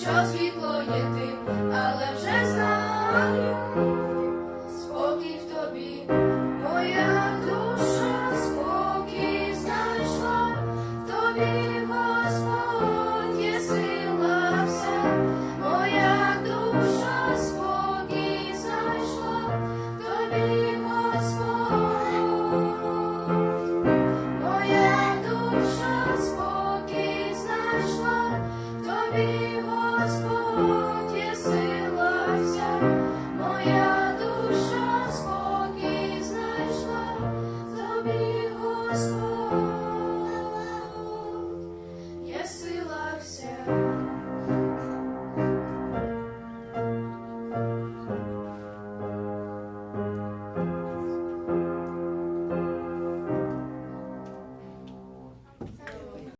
що світло є ти, але вже знаю, спокій в тобі, моя душа спокій знайшла, тобі, Господь, є моя душа спокій знайшла, тобі, Господь, моя душа спокій знайшла, тобі,